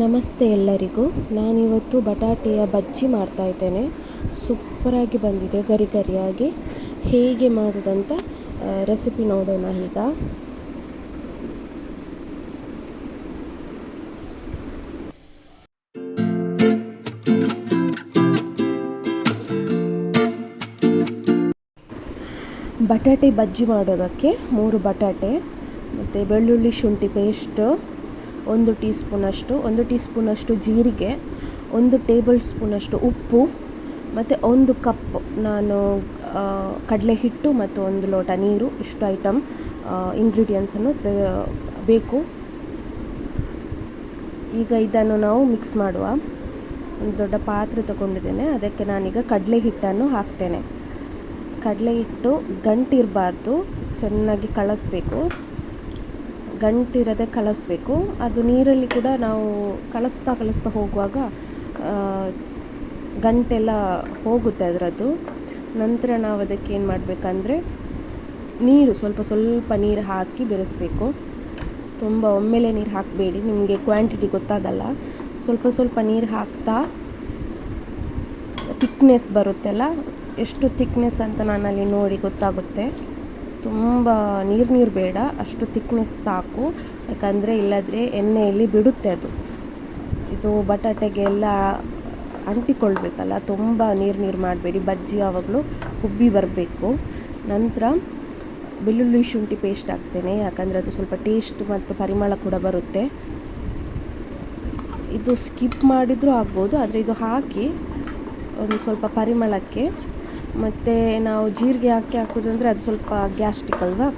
ನಮಸ್ತೆ ಎಲ್ಲರಿಗೂ. ನಾನಿವತ್ತು ಬಟಾಟೆಯ ಬಜ್ಜಿ ಮಾಡ್ತಾ ಇದ್ದೇನೆ. ಸೂಪರಾಗಿ ಬಂದಿದೆ ಗರಿ ಗರಿಯಾಗಿ ಹೇಗೆ ಮಾಡೋದಂತ ರೆಸಿಪಿ ನೋಡೋಣ ಈಗ. ಬಟಾಟೆ ಬಜ್ಜಿ ಮಾಡೋದಕ್ಕೆ ಮೂರು ಬಟಾಟೆ, ಮತ್ತು ಬೆಳ್ಳುಳ್ಳಿ ಶುಂಠಿ ಪೇಸ್ಟು ಒಂದು ಟೀ ಸ್ಪೂನಷ್ಟು ಒಂದು ಟೀ ಸ್ಪೂನಷ್ಟು ಜೀರಿಗೆ, ಒಂದು ಟೇಬಲ್ ಸ್ಪೂನಷ್ಟು ಉಪ್ಪು, ಮತ್ತು ಒಂದು ಕಪ್ ನಾನು ಕಡಲೆ ಹಿಟ್ಟು ಮತ್ತು ಒಂದು ಲೋಟ ನೀರು, ಇಷ್ಟು ಐಟಮ್ ಇಂಗ್ರೀಡಿಯೆಂಟ್ಸನ್ನು ಬೇಕು. ಈಗ ಇದನ್ನು ನಾವು ಮಿಕ್ಸ್ ಮಾಡುವ ಒಂದು ದೊಡ್ಡ ಪಾತ್ರೆ ತಗೊಂಡಿದ್ದೇನೆ. ಅದಕ್ಕೆ ನಾನೀಗ ಕಡಲೆ ಹಿಟ್ಟನ್ನು ಹಾಕ್ತೇನೆ. ಕಡಲೆ ಹಿಟ್ಟು ಗಂಟಿರಬಾರ್ದು, ಚೆನ್ನಾಗಿ ಕಳಿಸ್ಬೇಕು. ಗಂಟಿರದೆ ಕಲಸಬೇಕು. ಅದು ನೀರಲ್ಲಿ ಕೂಡ ನಾವು ಕಳಿಸ್ತಾ ಕಳಿಸ್ತಾ ಹೋಗುವಾಗ ಗಂಟೆಲ್ಲ ಹೋಗುತ್ತೆ ಅದರದ್ದು. ನಂತರ ನಾವು ಅದಕ್ಕೆ ಏನು ಮಾಡಬೇಕಂದ್ರೆ, ನೀರು ಸ್ವಲ್ಪ ಸ್ವಲ್ಪ ನೀರು ಹಾಕಿ ಬೆರೆಸಬೇಕು. ತುಂಬ ಒಮ್ಮೆಲೆ ನೀರು ಹಾಕಬೇಡಿ. ನಿಮಗೆ ಕ್ವಾಂಟಿಟಿ ಗೊತ್ತಾಗಲ್ಲ. ಸ್ವಲ್ಪ ಸ್ವಲ್ಪ ನೀರು ಹಾಕ್ತಾ ಥಿಕ್ನೆಸ್ ಬರುತ್ತಲ್ಲ, ಎಷ್ಟು ಥಿಕ್ನೆಸ್ ಅಂತ ನಾನಲ್ಲಿ ನೋಡಿ ಗೊತ್ತಾಗುತ್ತೆ. ತುಂಬ ನೀರು ನೀರು ಬೇಡ, ಅಷ್ಟು ತಿಕ್ನೆಸ್ ಸಾಕು. ಯಾಕಂದರೆ ಇಲ್ಲದ್ರೆ ಎಣ್ಣೆಯಲ್ಲಿ ಬಿಡುತ್ತೆ ಅದು. ಇದು ಬಟಾಟೆಗೆಲ್ಲ ಅಂಟಿಕೊಳ್ಬೇಕಲ್ಲ, ತುಂಬ ನೀರು ನೀರು ಮಾಡಬೇಡಿ. ಬಜ್ಜಿ ಯಾವಾಗಲೂ ಉಬ್ಬಿ ಬರಬೇಕು. ನಂತರ ಬೆಳ್ಳುಳ್ಳಿ ಶುಂಠಿ ಪೇಸ್ಟ್ ಹಾಕ್ತೇನೆ. ಯಾಕಂದರೆ ಅದು ಸ್ವಲ್ಪ ಟೇಸ್ಟ್ ಮತ್ತು ಪರಿಮಳ ಕೂಡ ಬರುತ್ತೆ. ಇದು ಸ್ಕಿಪ್ ಮಾಡಿದರೂ ಆಗ್ಬೋದು, ಆದರೆ ಇದು ಹಾಕಿ ಒಂದು ಸ್ವಲ್ಪ ಪರಿಮಳಕ್ಕೆ ಮತ್ತು ನಾವು ಜೀರಿಗೆ ಹಾಕಿ ಹಾಕೋದಂದರೆ ಅದು ಸ್ವಲ್ಪ ಗ್ಯಾಸ್ಟಿಕ್ ಅಲ್ವಾ?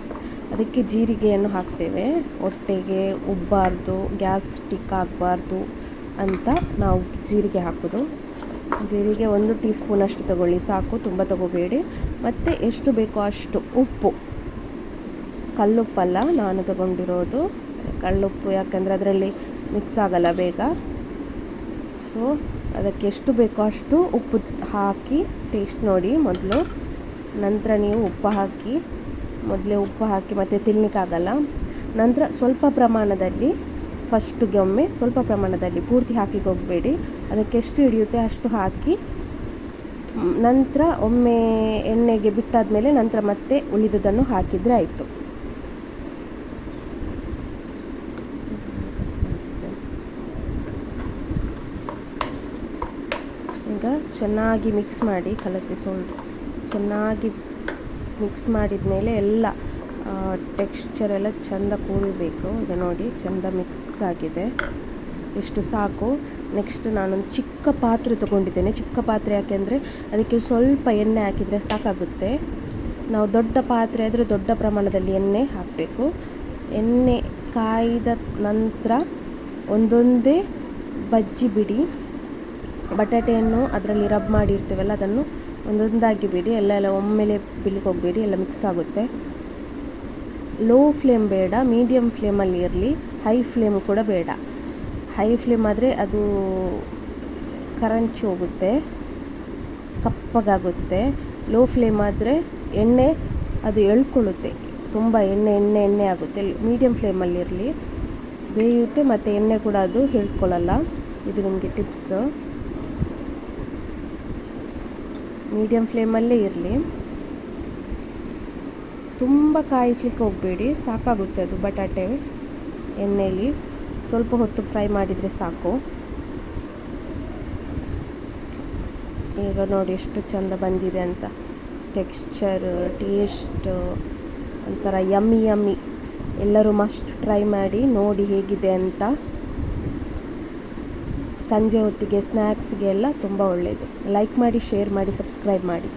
ಅದಕ್ಕೆ ಜೀರಿಗೆಯನ್ನು ಹಾಕ್ತೇವೆ. ಹೊಟ್ಟೆಗೆ ಉಬ್ಬಾರ್ದು ಗ್ಯಾಸ್ಟಿಕ್ ಆಗಬಾರ್ದು ಅಂತ ನಾವು ಜೀರಿಗೆ ಹಾಕೋದು. ಜೀರಿಗೆ ಒಂದು ಟೀ ಸ್ಪೂನಷ್ಟು ತಗೊಳ್ಳಿ, ಸಾಕು, ತುಂಬ ತಗೋಬೇಡಿ. ಮತ್ತು ಎಷ್ಟು ಬೇಕೋ ಅಷ್ಟು ಉಪ್ಪು. ಕಲ್ಲುಪ್ಪಲ್ಲ ನಾನು ತಗೊಂಡಿರೋದು. ಕಲ್ಲುಪ್ಪು ಯಾಕಂದರೆ ಅದರಲ್ಲಿ ಮಿಕ್ಸ್ ಆಗಲ್ಲ ಬೇಗ. ಸೊ ಅದಕ್ಕೆ ಎಷ್ಟು ಬೇಕೋ ಅಷ್ಟು ಉಪ್ಪು ಹಾಕಿ ಟೇಸ್ಟ್ ನೋಡಿ ಮೊದಲು. ನಂತರ ನೀವು ಉಪ್ಪು ಹಾಕಿ, ಮೊದಲೇ ಉಪ್ಪು ಹಾಕಿ ಮತ್ತು ತಿನ್ನಲಿಕ್ಕಾಗಲ್ಲ ನಂತರ ಸ್ವಲ್ಪ ಪ್ರಮಾಣದಲ್ಲಿ ಫಸ್ಟಿಗೆ ಒಮ್ಮೆ ಸ್ವಲ್ಪ ಪ್ರಮಾಣದಲ್ಲಿ ಪೂರ್ತಿ ಹಾಕಲಿಕ್ಕೆ ಹೋಗಬೇಡಿ. ಅದಕ್ಕೆ ಎಷ್ಟು ಹಿಡಿಯುತ್ತೆ ಅಷ್ಟು ಹಾಕಿ. ನಂತರ ಒಮ್ಮೆ ಎಣ್ಣೆಗೆ ಬಿಟ್ಟಾದ ಮೇಲೆ ನಂತರ ಮತ್ತೆ ಉಳಿದದನ್ನು ಹಾಕಿದರೆ ಆಯಿತು. ಈಗ ಚೆನ್ನಾಗಿ ಮಿಕ್ಸ್ ಮಾಡಿ ಕಲಸಿ ಸೊಳ್ಳು ಚೆನ್ನಾಗಿ ಮಿಕ್ಸ್ ಮಾಡಿದ ಮೇಲೆ ಎಲ್ಲ ಟೆಕ್ಸ್ಚರ್ ಎಲ್ಲ ಚೆಂದ ಕೂಲ್ಬೇಕು ಈಗ ನೋಡಿ ಚೆಂದ ಮಿಕ್ಸ್ ಆಗಿದೆ. ಇಷ್ಟು ಸಾಕು. ನೆಕ್ಸ್ಟ್ ನಾನೊಂದು ಚಿಕ್ಕ ಪಾತ್ರೆ ತೊಗೊಂಡಿದ್ದೇನೆ. ಚಿಕ್ಕ ಪಾತ್ರೆ ಯಾಕೆಂದರೆ ಅದಕ್ಕೆ ಸ್ವಲ್ಪ ಎಣ್ಣೆ ಹಾಕಿದರೆ ಸಾಕಾಗುತ್ತೆ. ನಾವು ದೊಡ್ಡ ಪಾತ್ರೆ ಆದರೆ ದೊಡ್ಡ ಪ್ರಮಾಣದಲ್ಲಿ ಎಣ್ಣೆ ಹಾಕಬೇಕು. ಎಣ್ಣೆ ಕಾಯ್ದ ನಂತರ ಒಂದೊಂದೇ ಬಜ್ಜಿ ಬಿಡಿ. ಬಟಾಟೆಯನ್ನು ಅದರಲ್ಲಿ ರಬ್ ಮಾಡಿರ್ತೀವಲ್ಲ, ಅದನ್ನು ಒಂದೊಂದಾಗಿ ಬಿಡಿ ಎಲ್ಲ ಎಲ್ಲ ಒಮ್ಮೆಲೆ ಬಿಲಿಗೆ ಹೋಗಬೇಡಿ ಎಲ್ಲ ಮಿಕ್ಸ್ ಆಗುತ್ತೆ. ಲೋ ಫ್ಲೇಮ್ ಬೇಡ ಮೀಡಿಯಮ್ ಫ್ಲೇಮಲ್ಲಿ ಇರಲಿ ಹೈ ಫ್ಲೇಮ್ ಕೂಡ ಬೇಡ. ಹೈ ಫ್ಲೇಮ್ ಆದರೆ ಅದು ಕರಂಚಿ ಹೋಗುತ್ತೆ, ಕಪ್ಪಗಾಗುತ್ತೆ. ಲೋ ಫ್ಲೇಮ್ ಆದರೆ ಎಣ್ಣೆ ಅದು ಎಳ್ಕೊಳ್ಳುತ್ತೆ, ತುಂಬ ಎಣ್ಣೆ ಎಣ್ಣೆ ಎಣ್ಣೆ ಆಗುತ್ತೆ. ಮೀಡಿಯಮ್ ಫ್ಲೇಮಲ್ಲಿ ಇರಲಿ, ಬೇಯುತ್ತೆ, ಮತ್ತು ಎಣ್ಣೆ ಕೂಡ ಅದು ಹೇಳ್ಕೊಳ್ಳಲ್ಲ. ಇದು ನಿಮಗೆ ಟಿಪ್ಸ್ ಮೀಡಿಯಮ್ ಫ್ಲೇಮಲ್ಲೇ ಇರಲಿ. ತುಂಬ ಕಾಯಿಸ್ಲಿಕ್ಕೆ ಹೋಗಬೇಡಿ ಸಾಕಾಗುತ್ತೆ ಅದು ಬಟಾಟೆ ಎಣ್ಣೆಯಲ್ಲಿ ಸ್ವಲ್ಪ ಹೊತ್ತು ಫ್ರೈ ಮಾಡಿದರೆ ಸಾಕು. ಈಗ ನೋಡಿ ಎಷ್ಟು ಚೆಂದ ಬಂದಿದೆ ಅಂತ. ಟೆಕ್ಸ್ಚರ್ ಟೇಸ್ಟ್ ಒಂಥರ ಯಮ್ಮಿ ಯಮ್ಮಿ ಎಲ್ಲರೂ ಮಸ್ಟ್ ಟ್ರೈ ಮಾಡಿ ನೋಡಿ ಹೇಗಿದೆ ಅಂತ. ಸಂಜೆ ಹೊತ್ತಿಗೆ ಸ್ನ್ಯಾಕ್ಸ್ಗೆ ಎಲ್ಲ ತುಂಬ ಒಳ್ಳೆಯದು ಲೈಕ್ ಮಾಡಿ ಶೇರ್ ಮಾಡಿ ಸಬ್ಸ್ಕ್ರೈಬ್ ಮಾಡಿ.